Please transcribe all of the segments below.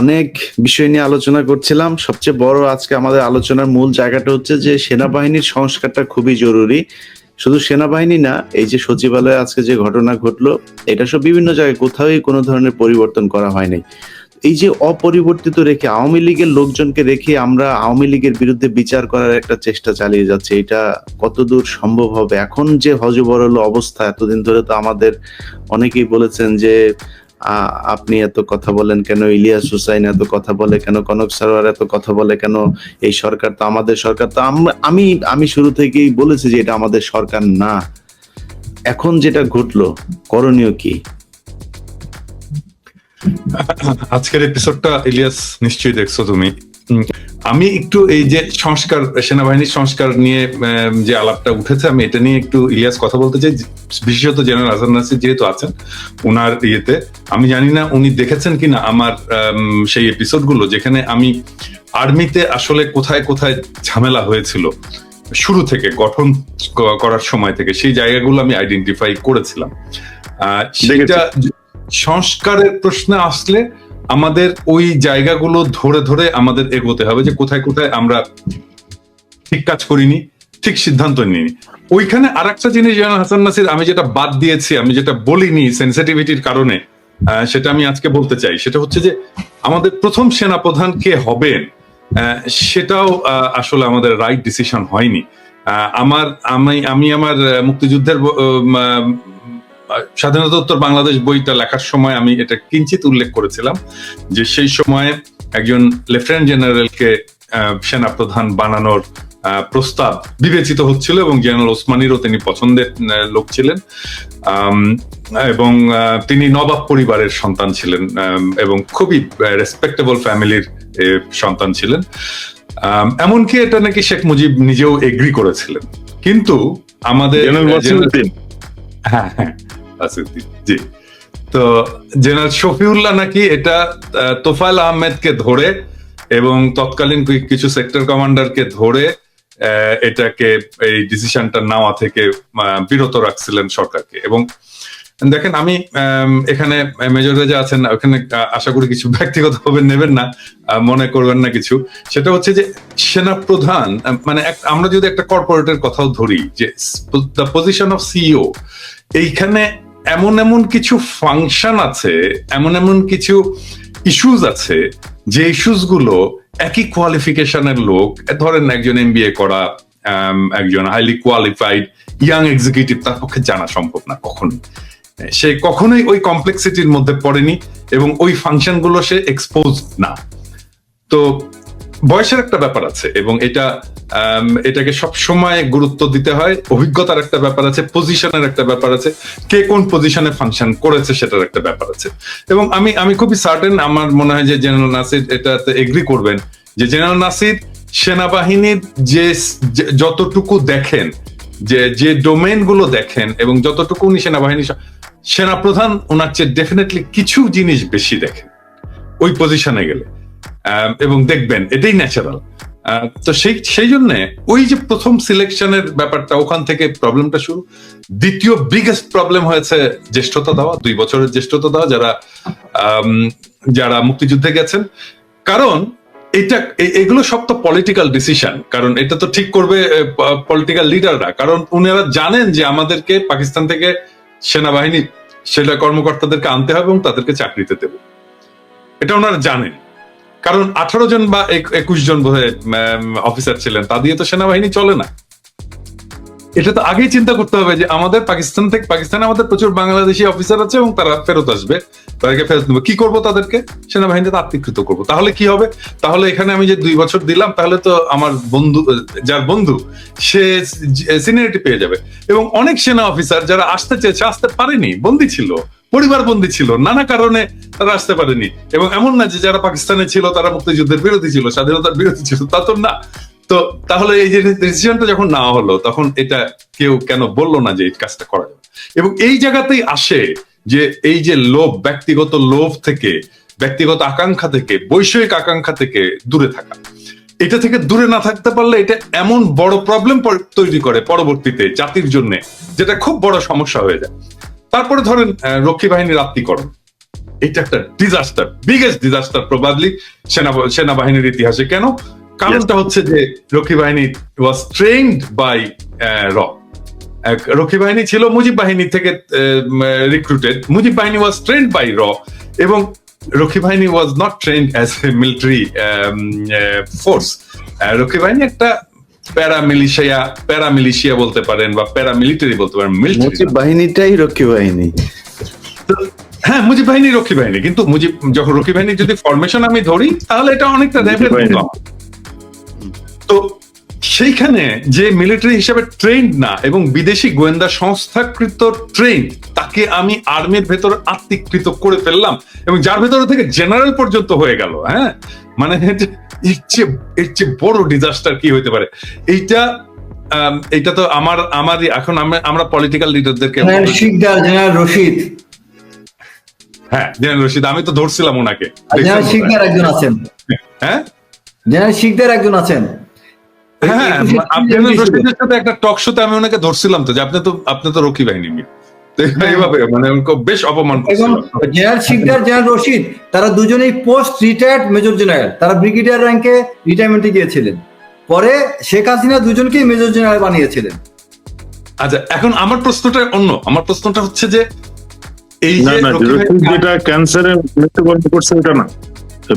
অনেক বিষয় নিয়ে আলোচনা করছিলাম। সবচেয়ে বড় আজকে আমাদের আলোচনার মূল জায়গাটা হচ্ছে যে সেনাবাহিনীর সংস্কারটা খুবই জরুরি। শুধু সেনাবাহিনী না, এই যে সচিবালয়ে আজকে যে ঘটনা ঘটলো, এটা সব বিভিন্ন জায়গায় কোথাওই কোনো ধরনের পরিবর্তন করা হয়নি। এই যে অপরিবর্তিত রেখে আওয়ামী লীগের লোকজনকে রেখে আমরা আওয়ামী লীগের বিরুদ্ধে বিচার করার একটা চেষ্টা চালিয়ে যাচ্ছে, এটা কতদূর সম্ভব হবে? এখন যে হজবরল অবস্থা, এতদিন ধরে তো আমাদের অনেকেই বলেছেন যে আপনি এত কথা বলেন কেন? ইলিয়াস হুসাইন এত কথা বলে কেন? কনক সারোয়ার এত কথা বলে কেন? এই সরকার তো আমাদের সরকার তো আমি আমি শুরু থেকেই বলেছি যে এটা আমাদের সরকার না। এখন যেটা ঘটলো, করণীয় কি? আজকের এপিসোডটা ইলিয়াস নিশ্চয়ই দেখছ তুমি। আমি একটু এই যে সংস্কার সেনাবাহিনীর সংস্কার নিয়ে যে আলাপটা উঠেছে আমি এটা নিয়ে একটু ইলিয়াস কথা বলতে চাই। বিশেষত জেনারেল হাসান নাসির যেহেতু আছেন ওনার ইয়েতে। আমি জানি না উনি দেখেছেন কিনা আমার সেই এপিসোডগুলো যেখানে আমি আর্মিতে আসলে কোথায় কোথায় ঝামেলা হয়েছিল। শুরু থেকে গঠন করার সময় থেকে সেই জায়গাগুলো আমি আইডেন্টিফাই করেছিলাম। সেটা সংস্কারের প্রশ্নে আসলে আমাদের ওই জায়গাগুলো ধরে ধরে আমাদের এগোতে হবে যে কোথায় কোথায় আমরা ঠিক কাজ করিনি, ঠিক সিদ্ধান্ত নিইনি। ওইখানে আর একটা জিনিস জানা হাসান নাসির, আমি যেটা বাদ দিয়েছি, আমি যেটা বলিনি সেন্সিটিভিটির কারণে সেটা আমি আজকে বলতে চাই। সেটা হচ্ছে যে আমাদের প্রথম সেনাপ্রধান কে হবেন সেটাও আসলে আমাদের রাইট ডিসিশন হয়নি। আমার, আমি আমি আমার মুক্তিযুদ্ধের ব- উম, আহ, স্বাধীনতা উত্তর বাংলাদেশ বইটা লেখার সময় আমি এটা কিঞ্চিত উল্লেখ করেছিলাম যে সেই সময় একজন লেফটেন্যান্ট জেনারেলকে সেনাপ্রধান বানানোর প্রস্তাব বিবেচিত হচ্ছিল এবং জেনারেল ওসমানীরও তিনি পছন্দের লোক ছিলেন। এবং তিনি নবাব পরিবারের সন্তান ছিলেন এবং খুবই রেসপেক্টেবল ফ্যামিলির সন্তান ছিলেন। এমনকি এটা নাকি শেখ মুজিব নিজেও এগ্রি করেছিলেন। কিন্তু আমাদের হ্যাঁ হ্যাঁ। আসিফউদ্দিন, জি। তো জেনারেল শফিউল্লাহ নাকি এটা তোফায়েল আহমেদকে ধরে এবং তৎকালীন কিছু সেক্টর কমান্ডারকে ধরে এটাকে এই ডিসিশনটা নেওয়া থেকে বিরত রাখছিলেন সরকারকে। এবং দেখেন আমি এখানে মেজর রেজা আছেন ওখানে আশা করি কিছু ব্যক্তিগত ভাবে নেবেন না মনে করবেন না কিছু। সেটা হচ্ছে যে সেনা প্রধান মানে আমরা যদি একটা কর্পোরেটের কথাও ধরি যে দ্য পজিশন অফ সিইও এইখানে এমন এমন কিছু ফাংশন আছে, এমন এমন কিছু ইস্যুজ আছে, যে ইস্যুসগুলো একই কোয়ালিফিকেশনের লোক, ধরেন একজন এমবিএ করা একজন হাইলি কোয়ালিফাইড ইয়াং এক্সিকিউটিভ তার পক্ষে জানা সম্ভব না কখনোই। সে কখনোই ওই কমপ্লেক্সিটির মধ্যে পড়েনি এবং ওই ফাংশনগুলো সে এক্সপোজ না। তো বয়সের একটা ব্যাপার আছে এবং এটা এটাকে সব সময় গুরুত্ব দিতে হয়। অভিজ্ঞতার একটা ব্যাপার আছে পজিশনের একটা ব্যাপার আছে, কে কোন পজিশনে ফাংশন করেছে সেটার একটা ব্যাপার আছে। এবং আমি আমি খুবই সার্টেন আমার মনে হয় যে জেনারেল নাসির এটাতে এগ্রি করবেন যে জেনারেল নাসির সেনাবাহিনীর যে যতটুকু দেখেন, যে যে ডোমেনগুলো দেখেন এবং যতটুকু উনি সেনাবাহিনী সেনাপ্রধান ওনার চেয়ে ডেফিনেটলি কিছু জিনিস বেশি দেখেন। ওই পজিশনে গেলে। এবং দেখবেন এটাই ন্যাচারাল তো সেই সেই জন্য ওই যে প্রথম সিলেকশনের ব্যাপারটা, ওখান থেকে প্রবলেমটা শুরু। দ্বিতীয় বিগেস্ট প্রবলেম হয়েছে জ্যেষ্ঠতা দেওয়া, দুই বছরের জ্যেষ্ঠতা দেওয়া, যারা যারা মুক্তিযুদ্ধে গেছেন। কারণ এটা এগুলো সব তো পলিটিক্যাল ডিসিশন কারণ এটা তো ঠিক করবে পলিটিক্যাল লিডাররা কারণ উনারা জানেন যে আমাদেরকে পাকিস্তান থেকে সেনাবাহিনী, সেনা কর্মকর্তাদেরকে আনতে হবে এবং তাদেরকে চাকরিতে দেবে। এটা ওনারা জানেন। কারণ আঠারো জন বা এক- একুশ জন বোধ অফিসার ছিলেন। তা দিয়ে তো সেনাবাহিনী চলে না। এটা তো আগেই চিন্তা করতে হবে যে আমাদের পাকিস্তান থেকে পাকিস্তানে আমাদের প্রচুর বাংলাদেশি অফিসার আছে এবং তারা ফেরত আসবে। তাদেরকে ফেরত নেব। কি করব তাদেরকে? সেনাবাহিনীতে আত্মীকৃত করব। তাহলে কি হবে? তাহলে এখানে আমি যে দুই বছর দিলাম, তাহলে তো আমার বন্ধু, যার বন্ধু, সে সিনিয়রিটি পেয়ে যাবে। এবং অনেক সেনা অফিসার যারা আসতে চেয়েছে, আসতে পারেনি, বন্দি ছিল, পরিবার বন্দী ছিল, নানা কারণে তারা আসতে পারেনি। এবং এমন না যে যারা পাকিস্তানে ছিল, তারা মুক্তিযুদ্ধের বিরোধী ছিল, স্বাধীনতার বিরোধী ছিল, তা তো না। তো তাহলে এই যে ডিসিশনটা যখন নেওয়া হলো, তখন এটা কেউ কেন বলল না যে এই কাজটা করা যাবে? এবং এই জায়গাতেই আসে যে এই যে লোভ, ব্যক্তিগত লোভ থেকে, ব্যক্তিগত আকাঙ্ক্ষা থেকে, বৈষয়িক আকাঙ্ক্ষা থেকে দূরে থাকা। এটা থেকে দূরে না থাকতে পারলে এটা এমন বড় প্রবলেম তৈরি করে পরবর্তীতে জাতির জন্য, যেটা খুব বড় সমস্যা হয়ে যায়। তারপরে ধরেন রক্ষী বাহিনীর আত্মীকরণ। এটা একটা ডিজাস্টার বিগেস্ট ডিজাস্টার প্রবাবলি সেনা সেনাবাহিনীর ইতিহাসে। কেন? কারণটা হচ্ছে যে রক্ষী বাহিনী ওয়াজ ট্রেন্ড বাই র রক্ষী বাহিনী ছিল মুজিব বাহিনী থেকে রিক্রুটেড মুজিব বাহিনী ওয়াজ ট্রেন্ড বাই র এবং Rakkhi Bahini was not trained as a military force Rakkhi Bahini একটা প্যারামিলিশিয়া প্যারামিলিশিয়া বলতে পারেন বা প্যারামিলিটারি বলতে পারেন মিলিটারি বাহিনীটাই রক্ষী বাহিনী। হ্যাঁ মুজিব বাহিনী রক্ষী বাহিনী কিন্তু মুজিব যখন রক্ষী বাহিনী যদি ফরমেশন আমি ধরি তাহলে এটা অনেকটা র্যাবের। তো সেইখানে যে মিলিটারি হিসেবে ট্রেন্ড না এবং বিদেশি গোয়েন্দা সংস্থাকৃত ট্রেন তাকে আমি আর্মির ভেতর আত্মীকৃত করে ফেললাম এবং যার ভেতর থেকে জেনারেল পর্যন্ত হয়ে গেল হ্যাঁ? মানে এটা- এর চেয়ে এর চেয়ে বড় ডিজাস্টার কি হইতে পারে? এইটা এইটা তো আমার আমারই এখন আমরা পলিটিক্যাল লিডারদেরকে জেনারেল রশিদ। হ্যাঁ জেনারেল রশিদ আমি তো ধরছিলাম ওনাকে। জেনারেল শিকদার একজন আছেন। হ্যাঁ? জেনারেল শিকদার একজন আছেন। হ্যাঁ একুশে রশিদের সাথে একটা টক শোতে আমি ওনাকে ধরছিলাম তো যে আপনি তো আপনি তো রক্ষী বাহিনী মিল এইভাবে মানে বেশ অপমান জেনারেল শিকদার জেনারেল রশিদ তারা দুজনেই পোস্ট রিটায়ার্ড মেজর জেনারেল তারা ব্রিগেডিয়ার র্যাঙ্কে রিটায়ারমেন্টে গিয়েছিলেন। পরে শেখ হাসিনা দুজনকেই মেজর জেনারেল বানিয়েছিলেন। আচ্ছা এখন আমার প্রশ্নটা অন্য। আমার প্রশ্নটা হচ্ছে যে এই যেটা ক্যান্সারে মৃত্যুবরণ করছে ওটা না।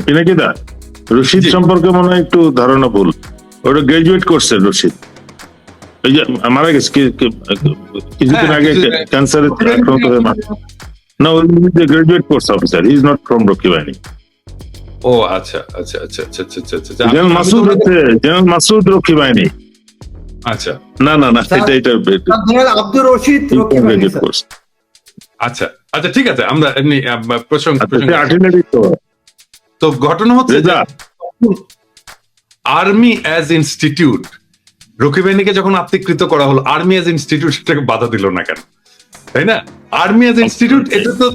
পিনাকিদা রশিদ সম্পর্কে মনে হয় একটু ধারণা ভুল। ওটা গ্রাজুয়েট করছে রশিদ ওই যে মারা গেছে কিছুদিন হ্যাঁ, আগে ক্যান্সারে আক্রান্ত হয়ে না ওই যে graduate course officer is not from Rakkhi Bahini ও আচ্ছা আচ্ছা আচ্ছা আচ্ছা আচ্ছা আচ্ছা, আচ্ছা, আচ্ছা। জেনারেল মাসুদ হচ্ছে জেনারেল মাসুদ রক্ষী বাহিনী আচ্ছা। না না না এটা এটা আব্দুর রশিদ রক্ষী বাহিনী আচ্ছা আচ্ছা ঠিক আছে আমরা এমনি প্রসঙ্গ আচ্ছা, আর্টিলারি তো। তো ঘটনা হচ্ছে যা আর্মি অ্যাজ ইনস্টিটিউট রক্ষী বাহিনীকে যখন আত্মীকৃত করা হলো আর্মি অ্যাজ ইনস্টিটিউট সেটাকে বাধা দিল না কেন? তাই না? আর্মি অ্যাজ ইনস্টিটিউট এটা তো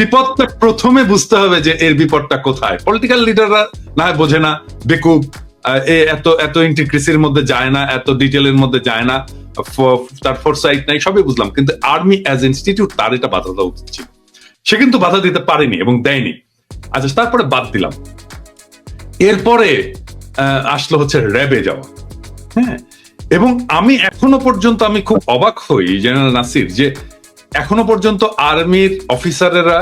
বিপদটা প্রথমে বুঝতে হবে যে এর বিপদটা কোথায়। পলিটিক্যাল লিডাররা না বোঝে না, বেকুব এত এত ইন্টিগ্রেসির মধ্যে যায় না, এত ডিটেলের মধ্যে যায় না তার ফোরসাইট নাই, সবই বুঝলাম। কিন্তু আর্মি অ্যাজ ইনস্টিটিউট তার এটা বাধা দেওয়া উচিত ছিল। সে কিন্তু বাধা দিতে পারেনি এবং দেয়নি। আচ্ছা তারপরে বাদ দিলাম। এরপরে আসলো হচ্ছে র্যাবে যাওয়া। হ্যাঁ? এবং আমি এখনও পর্যন্ত আমি খুব অবাক হই জেনারেল নাসির যে এখনও পর্যন্ত আর্মির অফিসারেরা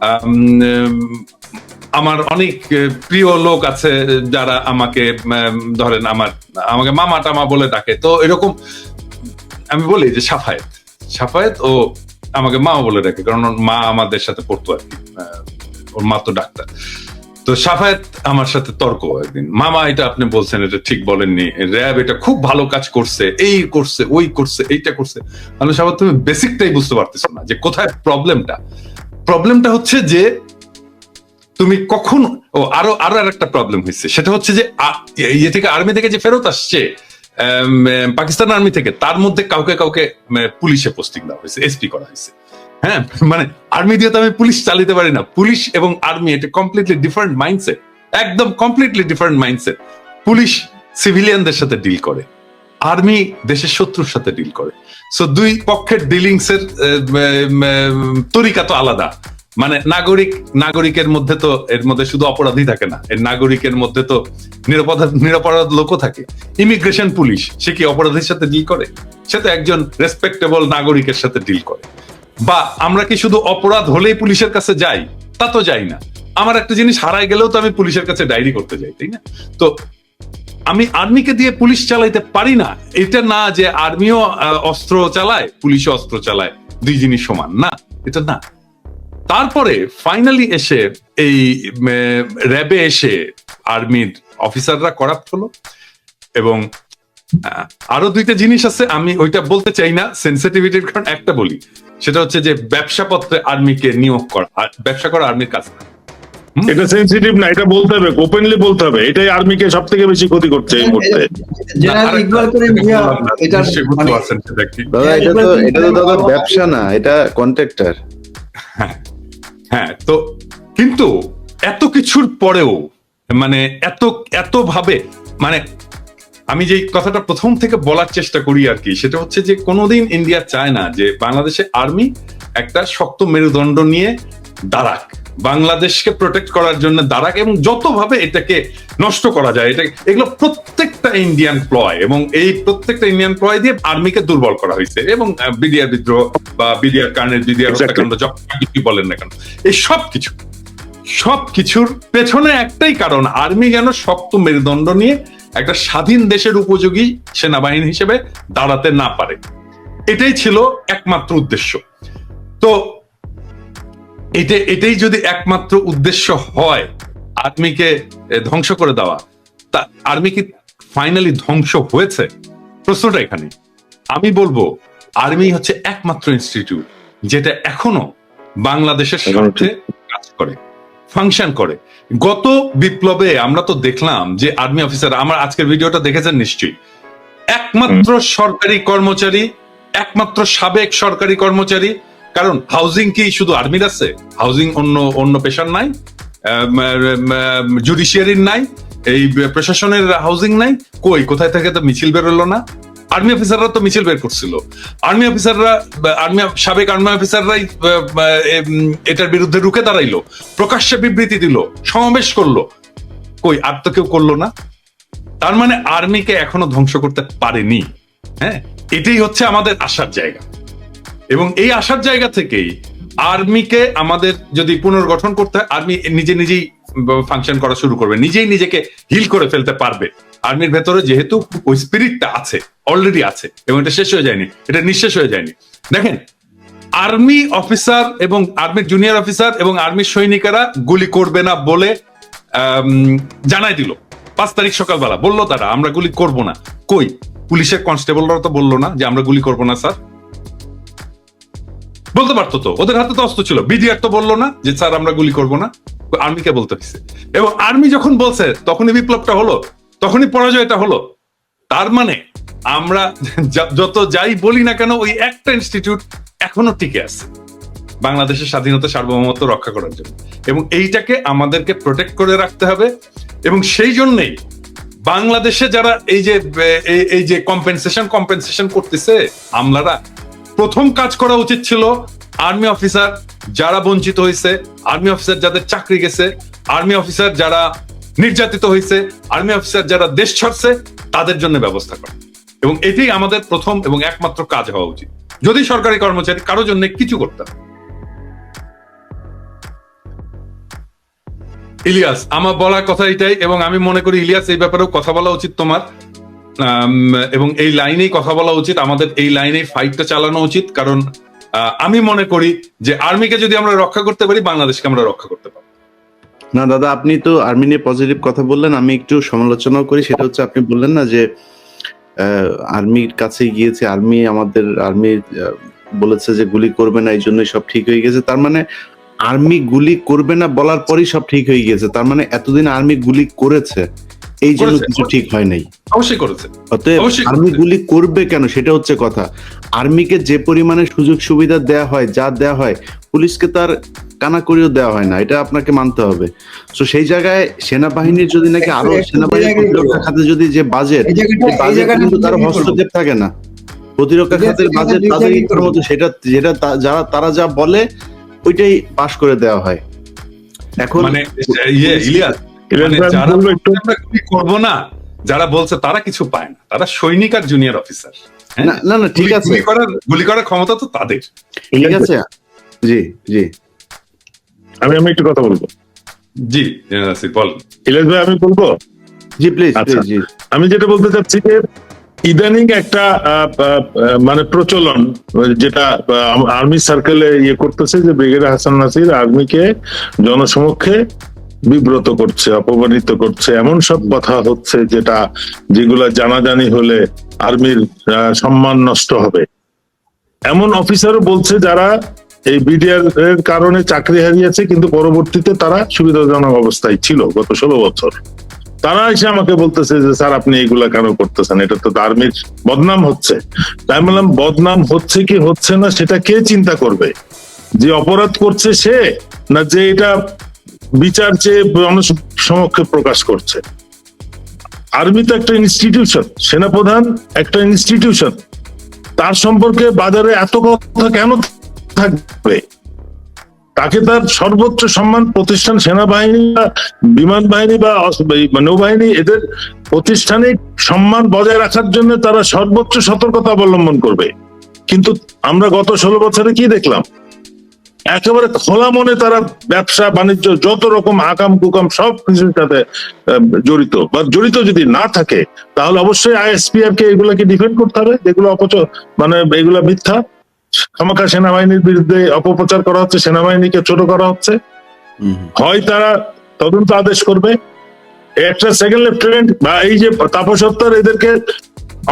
আম, আমার অনেক প্রিয় লোক আছে যারা আমাকে ধরেন আমার আমাকে মামা টামা বলে ডাকে। তো এরকম আমি বলি যে সাফায়েত সাফায়েত ও আমাকে মা বলে ডাকে কারণ মা আমাদের সাথে পড়তো আর কি ওর মা তো ডাক্তার। তো সাফায়েত আমার সাথে তর্ক একদিন। মামা এটা আপনি বলছেন এটা ঠিক বলেননি। র্যাব এটা খুব ভালো কাজ করছে এই করছে ওই করছে এইটা করছে। তাহলে সাফাত তুমি বেসিকটাই বুঝতে পারতেছো না যে কোথায় প্রবলেমটা। প্রবলেমটা হচ্ছে যে তুমি কখন ও আরও আরও আর একটা প্রবলেম হয়েছে। সেটা হচ্ছে যে ইয়ে থেকে আর্মি থেকে যে ফেরত আসছে আম, পাকিস্তান আর্মি থেকে তার মধ্যে কাউকে কাউকে পুলিশে পোস্টিং দেওয়া হয়েছে এসপি করা হয়েছে। হ্যাঁ মানে আর্মি দিয়ে তো আমি পুলিশ চালিতে পারি না। পুলিশ এবং আর্মি এটা কমপ্লিটলি ডিফারেন্ট মাইন্ডসেট একদম কমপ্লিটলি ডিফারেন্ট মাইন্ডসেট পুলিশ সিভিলিয়ানদের সাথে ডিল করে। আর্মি দেশের শত্রুর সাথে ডিল করে। সো দুই পক্ষের ডিলিংস এর তরিকা তো আলাদা। মানে নাগরিক, নাগরিকের মধ্যে তো এর মধ্যে শুধু অপরাধী থাকে না। এর নাগরিকের মধ্যে তো নিরাপদ, নিরাপরাধ লোকও থাকে। ইমিগ্রেশন পুলিশ সে কি অপরাধীর সাথে ডিল করে? সে তো একজন রেসপেক্টেবল নাগরিকের সাথে ডিল করে। বা আমরা কি শুধু অপরাধ হলেই পুলিশের কাছে যাই? তা তো যাই না। আমার একটা জিনিস হারায় গেলেও তো আমি পুলিশের কাছে ডায়েরি করতে যাই, তাই না? তো আমি আর্মিকে দিয়ে পুলিশ চালাইতে পারি না। এটা না যে আর্মিও অস্ত্র চালায়, পুলিশও অস্ত্র চালায়, দুই জিনিস সমান। না, এটা না। তারপরে ফাইনালি এসে এই র্যাবে এসে আর্মির অফিসাররা করাপ্ট হলো এবং আরও দুইটা জিনিস আছে, আমি ওইটা বলতে চাই না সেন্সিটিভিটির কারণ একটা বলি। সেটা হচ্ছে যে ব্যবসা পত্রে আর্মিকে নিয়োগ করা আর ব্যবসা করা আর্মির কাজ। না এটা সেন্সিটিভ না এটা বলতে হবে ওপেনলি বলতে হবে এটাই আর্মিকে সব থেকে বেশি ক্ষতি করছে এই মুহূর্তে। মানে দাদা হ্যাঁ, এটা তো এটা তো দাদা ব্যবসা না এটা কন্ট্রাক্টর হ্যাঁ তো কিন্তু এত কিছুর পরেও মানে এত এত ভাবে মানে আমি যে কথাটা প্রথম থেকে বলার চেষ্টা করি আর কি সেটা হচ্ছে যে কোনোদিন ইন্ডিয়া চায় না যে বাংলাদেশে আর্মি একটা শক্ত মেরুদণ্ড নিয়ে দাঁড়াক। বাংলাদেশকে প্রোটেক্ট করার জন্য দাঁড়াক এবং যতভাবে এটাকে নষ্ট করা যায় এটা এগুলো প্রত্যেকটা ইন্ডিয়ান প্লয় এবং এই প্রত্যেকটা ইন্ডিয়ান প্লয় দিয়ে আর্মিকে দুর্বল করা হয়েছে এবং বিডিআর বিদ্রোহ বা বিডিআর কার্নের বিডিআর হত্যাকাণ্ড যখন বলেন না কেন এই সব কিছু সব কিছুর পেছনে একটাই কারণ আর্মি যেন শক্ত মেরুদণ্ড নিয়ে একটা স্বাধীন দেশের উপযোগী সেনাবাহিনী হিসেবে দাঁড়াতে না পারে। এটাই ছিল একমাত্র উদ্দেশ্য। তো এটা এটাই যদি একমাত্র উদ্দেশ্য হয় আর্মিকে ধ্বংস করে দেওয়া তা আর্মি কি ফাইনালি ধ্বংস হয়েছে? প্রশ্নটা এখানে। আমি বলব আর্মি হচ্ছে একমাত্র ইনস্টিটিউট যেটা এখনও বাংলাদেশের স্বার্থে কাজ করে। ফাংশন করে। গত বিপ্লবে আমরা তো দেখলাম যে আর্মি অফিসার আমার আজকের ভিডিওটা দেখেছেন নিশ্চয়ই। একমাত্র সরকারি কর্মচারী একমাত্র সাবেক সরকারি কর্মচারী কারণ হাউজিং কি শুধু আর্মির আছে? হাউজিং অন্য অন্য পেশার নাই জুডিশিয়ারির নাই এই প্রশাসনের হাউজিং নাই কই? কোথায় থেকে তো মিছিল বেরোলো না? আর্মি অফিসাররা তো মিছিল বের করছিল। আর্মি অফিসাররা, আর্মি সাবেক আর্মি অফিসাররাই এটার বিরুদ্ধে রুখে দাঁড়াইলো, প্রকাশ্যে বিবৃতি দিল, সমাবেশ করল। কই, আর তো কেউ করল না? তার মানে আর্মিকে এখনও ধ্বংস করতে পারেনি। হ্যাঁ এটাই হচ্ছে আমাদের আসার জায়গা। এবং এই আসার জায়গা থেকেই আর্মিকে আমাদের যদি পুনর্গঠন করতে হয়, আর্মি নিজে নিজেই ফাংশন করা শুরু করবে, নিজেই নিজেকে হিল করে ফেলতে পারবে। আর্মির ভেতরে যেহেতু ওই স্পিরিটটা আছে অলরেডি আছে, এবং এটা শেষ হয়ে যায়নি, এটা নিঃশেষ হয়ে যায়নি। দেখেন, আর্মি অফিসার এবং আর্মির জুনিয়র অফিসার এবং আর্মির সৈনিকেরা গুলি করবে না বলে জানাই দিল। পাঁচ তারিখ সকালবেলা বলল তারা, আমরা গুলি করব না। কই? পুলিশের কনস্টেবলরা তো বলল না যে, আমরা গুলি করব না, স্যার। বলতে পারতো তো, ওদের হাতে তো অস্ত্র ছিল। বিডিআর তো বলল না যে, স্যার, আমরা গুলি করব না। আর্মিকে বলতে হয়েছে এবং আর্মি যখন বলছে, তখনই বিপ্লবটা হলো। তখনই পরাজয়টা হলো। তার মানে আমরা যত যাই বলি না কেন, ওই একটা ইনস্টিটিউট এখনও টিকে আছে। বাংলাদেশের স্বাধীনতা সার্বভৌমত্ব রক্ষা করার জন্য। এবং এইটাকে আমাদেরকে প্রোটেক্ট করে রাখতে হবে। এবং সেই জন্যেই বাংলাদেশে যারা এই যে, এই- যে কম্পেনসেশন কম্পেনসেশন করতেছে, আমলারা, প্রথম কাজ করা উচিত ছিল আর্মি অফিসার যারা বঞ্চিত হয়েছে আর্মি অফিসার যাদের চাকরি গেছে আর্মি অফিসার যারা নির্যাতিত হয়েছে আর্মি অফিসার যারা দেশ ছাড়ছে, তাদের জন্য ব্যবস্থা করা। এবং এটাই আমাদের প্রথম এবং একমাত্র কাজ হওয়া উচিত। যদি সরকারি কর্মচারী কারোর জন্য কিছু করতে ইলিয়াস, আমার বলার কথা এটাই, এবং আমি মনে করি ইলিয়াস, এই ব্যাপারেও কথা বলা উচিত তোমার। এবং এই লাইনেই কথা বলা উচিত, আমাদের এই লাইনেই ফাইটটা চালানো উচিত, কারণ আমি মনে করি যে আর্মিকে যদি আমরা রক্ষা করতে পারি, বাংলাদেশকে আমরা রক্ষা করতে পারি না দাদা আপনি তো আর্মি নিয়ে পজিটিভ কথা বললেন আমি একটু সমালোচনাও করি। সেটা হচ্ছে আপনি বললেন না যে আর্মির কাছে গিয়েছে আর্মি আমাদের আর্মি বলেছে যে গুলি করবে না এই জন্যই সব ঠিক হয়ে গেছে। তার মানে আর্মি গুলি করবে না বলার পরই সব ঠিক হয়ে গিয়েছে তার মানে এতদিন আর্মি গুলি করেছে এই জন্য কিছু ঠিক হয় নাই। অবশ্যই করেছে। অতএব আর্মি গুলি করবে কেন সেটা হচ্ছে কথা। আর্মিকে যে পরিমাণে সুযোগ সুবিধা দেয়া হয় যা দেয়া হয় পুলিশকে তার কানা করেও দেওয়া হয় না এটা আপনাকে মানতে হবে। তো সেই জায়গায় সেনাবাহিনীর যদি নাকি আরও সেনাবাহিনীর প্রতিরক্ষা খাতে যদি যে বাজেট বাজেট কিন্তু তার হস্তক্ষেপ থাকে না। প্রতিরক্ষা খাতের বাজেট তাদের মতো সেটা যেটা যারা তারা যা বলে ওইটাই পাশ করে দেওয়া হয়। এখন মানে ইয়ে ইলিয়াস মানে করব না যারা বলছে তারা কিছু পায় না। তারা সৈনিক আর জুনিয়র অফিসার না না না ঠিক আছে। গুলি করার গুলি করার ক্ষমতা তো তাদের। ঠিক আছে? জি জি। আমি আমি একটু কথা বলব। জি বল। ইলিয়াস ভাই আমি বলব? জি প্লিজ আচ্ছা। জি। আমি যেটা বলতে চাচ্ছি যে ইদানিং একটা মানে প্রচলন যেটা আর্মি সার্কেলে ইয়ে করতেছে যে ব্রিগেডিয়ার হাসান নাসির আর্মিকে জনসমক্ষে বিব্রত করছে অপমানিত করছে। এমন সব কথা হচ্ছে যেটা যেগুলা জানাজানি হলে আর্মির আহ, সম্মান নষ্ট হবে। এমন অফিসারও বলছে যারা এই বিডিআর এর কারণে চাকরি হারিয়েছে, কিন্তু পরবর্তীতে তারা সুবিধাজনক অবস্থায় ছিল গত ষোলো বছর। তারা এসে আমাকে বলতেছে যে, স্যার, আপনি এগুলা কেন করতেছেন? এটা তো আর্মির বদনাম হচ্ছে। তাই বললাম, বদনাম হচ্ছে কি হচ্ছে না, সেটা কে চিন্তা করবে? যে অপরাধ করছে সে, না যে এটা বিচার চেয়ে সমক্ষে প্রকাশ করছে? আর্মি তো একটা ইনস্টিটিউশন সেনাপ্রধান একটা ইনস্টিটিউশন তার সম্পর্কে বাজারে এত কথা কেন থাকবে। তাকে তার সর্বোচ্চ সম্মান প্রতিষ্ঠান সেনাবাহিনী বা বিমান বাহিনী বা নৌবাহিনী, এদের প্রতিষ্ঠানিক সম্মান বজায় রাখার জন্য তারা সর্বোচ্চ সতর্কতা অবলম্বন করবে। কিন্তু আমরা গত ষোলো বছরে কি দেখলাম? একেবারে খোলা মনে তারা ব্যবসা, বাণিজ্য, যত রকম আকাম, কুকাম সব কিছুর সাথে জড়িত। বা জড়িত যদি না থাকে, তাহলে অবশ্যই আইএসপিআর কে এগুলোকে ডিফেন্ড করতে হবে, যেগুলো অপচ মানে এগুলা মিথ্যা। খামাখা সেনাবাহিনীর বিরুদ্ধে অপপ্রচার করা হচ্ছে সেনাবাহিনীকে ছোট করা হচ্ছে। হয় তারা তদন্ত আদেশ করবে। একটা সেকেন্ড লেফটেন্যান্ট বা এই যে তাপস হত্যার এদেরকে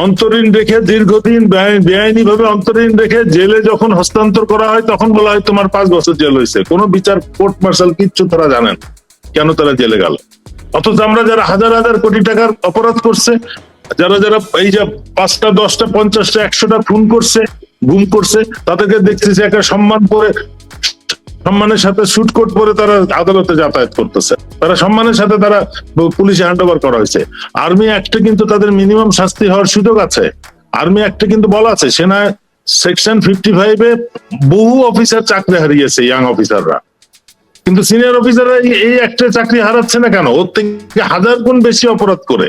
অন্তরীণ রেখে দীর্ঘদিন বেআইনি ভাবে অন্তরীণ রেখে জেলে যখন হস্তান্তর করা হয় তখন বলা হয় তোমার পাঁচ বছর জেল হয়েছে। কোনো বিচার কোর্ট মার্শাল কিচ্ছু তারা জানেন কেন তারা জেলে গেল? অথচ আমরা যারা হাজার হাজার কোটি টাকার অপরাধ করছে যারা যারা এই যে পাঁচটা দশটা পঞ্চাশটা একশোটা খুন করছে গুম করছে, তাদেরকে দেখতেছি একটা সম্মান করে, সম্মানের সাথে শুট কোট পরে তারা আদালতে যাতায়াত করতেছে। তারা সম্মানের সাথে তারা পুলিশে হ্যান্ড ওভার করা হয়েছে। আর্মি অ্যাক্টে কিন্তু তাদের মিনিমাম শাস্তি হওয়ার সুযোগ আছে। আর্মি অ্যাক্টে কিন্তু বলা আছে, সেনা সেকশন ফিফটি ফাইভে বহু অফিসার চাকরি হারিয়েছে ইয়াং অফিসাররা কিন্তু সিনিয়র অফিসাররা এই অ্যাক্টে চাকরি হারাচ্ছে না কেন? ওর থেকে হাজার গুণ বেশি অপরাধ করে।